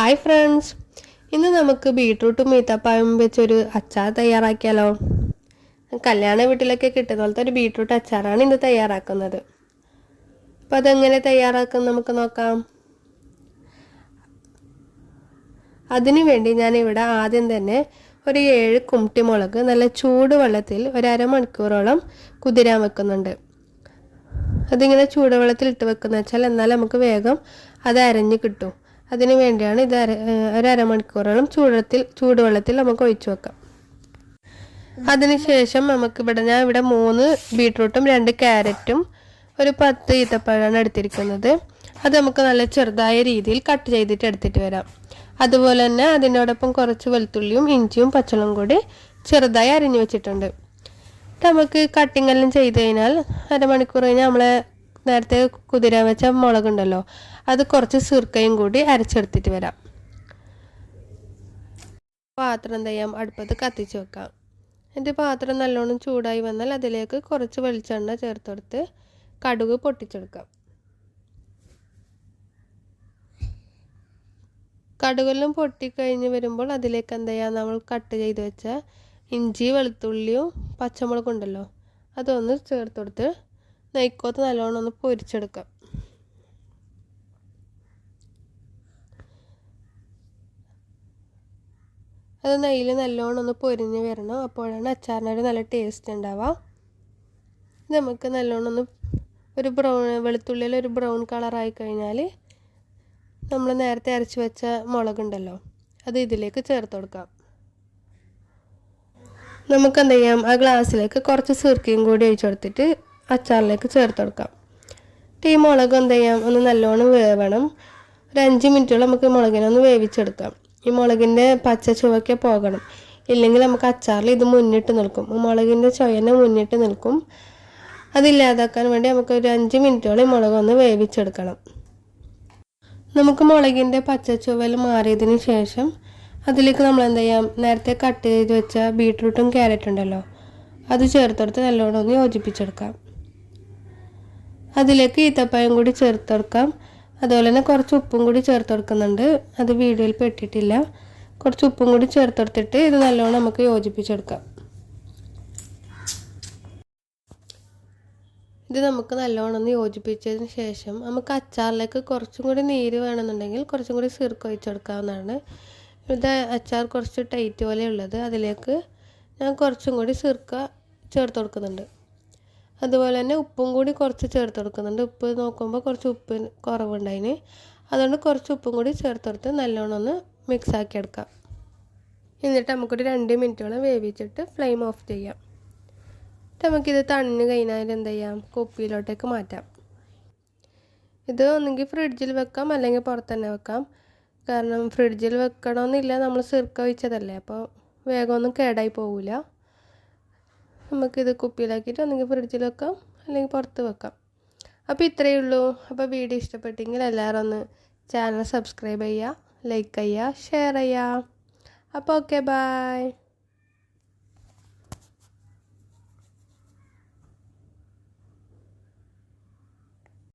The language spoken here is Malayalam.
ഹായ് ഫ്രണ്ട്സ് ഇന്ന് നമുക്ക് ബീട്രൂട്ടും മീത്തപ്പായും വെച്ചൊരു അച്ചാർ തയ്യാറാക്കിയാലോ? കല്യാണ വീട്ടിലൊക്കെ കിട്ടുന്ന പോലത്തെ ഒരു ബീട്രൂട്ട് അച്ചാറാണ് ഇന്ന് തയ്യാറാക്കുന്നത്. അപ്പം അതെങ്ങനെ തയ്യാറാക്കും നമുക്ക് നോക്കാം. അതിനു വേണ്ടി ഞാൻ ഇവിടെ ആദ്യം തന്നെ ഒരു ഏഴ് കുമ്ട്ടിമുളക് നല്ല ചൂട് വെള്ളത്തിൽ ഒരു അരമണിക്കൂറോളം കുതിരാൻ വെക്കുന്നുണ്ട്. അതിങ്ങനെ ചൂടുവെള്ളത്തിൽ ഇട്ട് വെക്കുന്ന വെച്ചാൽ എന്നാൽ നമുക്ക് വേഗം അത് അരഞ്ഞ് കിട്ടും. അതിന് വേണ്ടിയാണ് ഇത് അര ഒരു അരമണിക്കൂറോളം ചൂടത്തിൽ ചൂടുവെള്ളത്തിൽ നമുക്ക് ഒഴിച്ചു വെക്കാം. അതിനുശേഷം നമുക്ക് ഇവിടെ ഞാൻ ഇവിടെ മൂന്ന് ബീട്രൂട്ടും രണ്ട് ക്യാരറ്റും ഒരു പത്ത് ഈത്തപ്പഴമാണ് എടുത്തിരിക്കുന്നത്. അത് നമുക്ക് നല്ല ചെറുതായ രീതിയിൽ കട്ട് ചെയ്തിട്ട് എടുത്തിട്ട് വരാം. അതുപോലെ തന്നെ അതിനോടൊപ്പം കുറച്ച് വെളുത്തുള്ളിയും ഇഞ്ചിയും പച്ചളും കൂടി ചെറുതായി അരിഞ്ഞു വെച്ചിട്ടുണ്ട്. നമുക്ക് കട്ടിങ് എല്ലാം ചെയ്ത് കഴിഞ്ഞാൽ അരമണിക്കൂർ കഴിഞ്ഞാൽ നമ്മളെ നേരത്തെ കുതിരാൻ വെച്ച മുളകുണ്ടല്ലോ അത് കുറച്ച് സുർക്കയും കൂടി അരച്ചെടുത്തിട്ട് വരാം. പാത്രം എന്ത് ചെയ്യാം? അടുപ്പത്ത് കത്തിച്ച് വെക്കാം. എന്റെ പാത്രം നല്ലോണം ചൂടായി വന്നാൽ അതിലേക്ക് കുറച്ച് വെളിച്ചെണ്ണ ചേർത്തെടുത്ത് കടുക് പൊട്ടിച്ചെടുക്കാം. കടുകെല്ലാം പൊട്ടിക്കഴിഞ്ഞ് വരുമ്പോൾ അതിലേക്ക് എന്ത് ചെയ്യാം? നമ്മൾ കട്ട് ചെയ്ത് വെച്ച ഇഞ്ചി വെളുത്തുള്ളിയും പച്ചമുളകും ഉണ്ടല്ലോ അതൊന്ന് ചേർത്ത് കൊടുത്ത് നെയ്ക്കോത്ത് നല്ലോണം ഒന്ന് പൊരിച്ചെടുക്കാം. അത് നെയ്യിൽ നല്ലോണം ഒന്ന് പൊരിഞ്ഞ് വരണം. അപ്പോഴാണ് അച്ചാറിനൊരു നല്ല ടേസ്റ്റ് ഉണ്ടാവുക. നമുക്ക് നല്ലോണം ഒന്ന് ഒരു ബ്രൗൺ വെളുത്തുള്ളിയിൽ ഒരു ബ്രൗൺ കളറായി കഴിഞ്ഞാൽ നമ്മൾ നേരത്തെ അരച്ച് വെച്ച മുളകുണ്ടല്ലോ അത് ഇതിലേക്ക് ചേർത്ത് കൊടുക്കാം. നമുക്ക് എന്ത് ചെയ്യാം? ആ ഗ്ലാസ്സിലേക്ക് കുറച്ച് സിർക്കയും കൂടി ഒഴിച്ചു കൊടുത്തിട്ട് അച്ചാറിലേക്ക് ചേർത്ത് കൊടുക്കാം ഈ മുളക് എന്ത് ചെയ്യാം? ഒന്ന് നല്ലോണം വേവണം. ഒരു അഞ്ച് മിനിറ്റോളം നമുക്ക് മുളകിനെ ഒന്ന് വേവിച്ചെടുക്കാം. ഈ മുളകിന്റെ പച്ച ചുവക്കെ പോകണം. ഇല്ലെങ്കിൽ നമുക്ക് അച്ചാറിൽ ഇത് മുന്നിട്ട് നിൽക്കും. മുളകിന്റെ ചുവനെ മുന്നിട്ട് നിൽക്കും. അതില്ലാതാക്കാൻ വേണ്ടി നമുക്ക് ഒരു അഞ്ച് മിനിറ്റോളം ഈ മുളക് ഒന്ന് വേവിച്ചെടുക്കണം. നമുക്ക് മുളകിന്റെ പച്ച ചുവൽ മാറിയതിന് ശേഷം അതിലേക്ക് നമ്മൾ എന്ത് ചെയ്യാം? നേരത്തെ കട്ട് ചെയ്ത് വെച്ച ബീട്രൂട്ടും ക്യാരറ്റും ഉണ്ടല്ലോ അത് ചേർത്തെടുത്ത് നല്ലോണം ഒന്ന് യോജിപ്പിച്ചെടുക്കാം. അതിലേക്ക് ഈത്തപ്പഴം കൂടി ചേർത്തെടുക്കാം അതുപോലെ തന്നെ കുറച്ച് ഉപ്പും കൂടി ചേർത്ത് കൊടുക്കുന്നുണ്ട്. അത് വീഡിയോയിൽ പെട്ടിട്ടില്ല. കുറച്ച് ഉപ്പും കൂടി ചേർത്തെടുത്തിട്ട് ഇത് നല്ലോണം നമുക്ക് യോജിപ്പിച്ചെടുക്കാം. ഇത് നമുക്ക് നല്ലോണം ഒന്ന് യോജിപ്പിച്ചതിന് ശേഷം നമുക്ക് അച്ചാറിലേക്ക് കുറച്ചും കൂടി നീര് വേണമെന്നുണ്ടെങ്കിൽ കുറച്ചും കൂടി സിർക്ക് ഒഴിച്ചെടുക്കാവുന്നതാണ് ഇത് അച്ചാർ കുറച്ച് ടൈറ്റ് പോലെ ഉള്ളത് അതിലേക്ക് ഞാൻ കുറച്ചും കൂടി സിർക്ക ചേർത്ത് കൊടുക്കുന്നുണ്ട്. അതുപോലെ തന്നെ ഉപ്പും കൂടി കുറച്ച് ചേർത്ത് കൊടുക്കുന്നുണ്ട്. ഉപ്പ് നോക്കുമ്പോൾ കുറച്ച് ഉപ്പ് കുറവുണ്ടായിന്. അതുകൊണ്ട് കുറച്ച് ഉപ്പും കൂടി ചേർത്ത് കൊടുത്ത് നല്ലോണം ഒന്ന് മിക്സ് ആക്കി എടുക്കാം. എന്നിട്ട് നമുക്കൊരു രണ്ട് മിനിറ്റോളം വേവിച്ചിട്ട് ഫ്ലെയിം ഓഫ് ചെയ്യാം. നമുക്കിത് തണിഞ്ഞ് കഴിഞ്ഞാൽ എന്ത് ചെയ്യാം? കുപ്പിയിലോട്ടേക്ക് മാറ്റാം. ഇത് ഒന്നെങ്കിൽ ഫ്രിഡ്ജിൽ വെക്കാം അല്ലെങ്കിൽ പുറത്ത് തന്നെ വെക്കാം. കാരണം ഫ്രിഡ്ജിൽ വെക്കണമെന്നില്ല നമ്മൾ സിർക്ക ഒഴിച്ചതല്ലേ അപ്പോൾ വേഗമൊന്നും കേടായി പോവില്ല നമുക്കിത് കുപ്പിയിലാക്കിയിട്ട് ഒന്നെങ്കിൽ ഫ്രിഡ്ജിൽ വെക്കാം അല്ലെങ്കിൽ പുറത്ത് വെക്കാം. അപ്പോൾ ഇത്രയേ ഉള്ളൂ. അപ്പോൾ വീഡിയോ ഇഷ്ടപ്പെട്ടെങ്കിൽ എല്ലാവരും ഒന്ന് ചാനൽ സബ്സ്ക്രൈബ് ചെയ്യുക ലൈക്ക് ചെയ്യുക ഷെയർ ചെയ്യുക. അപ്പോൾ ഓക്കെ ബായ്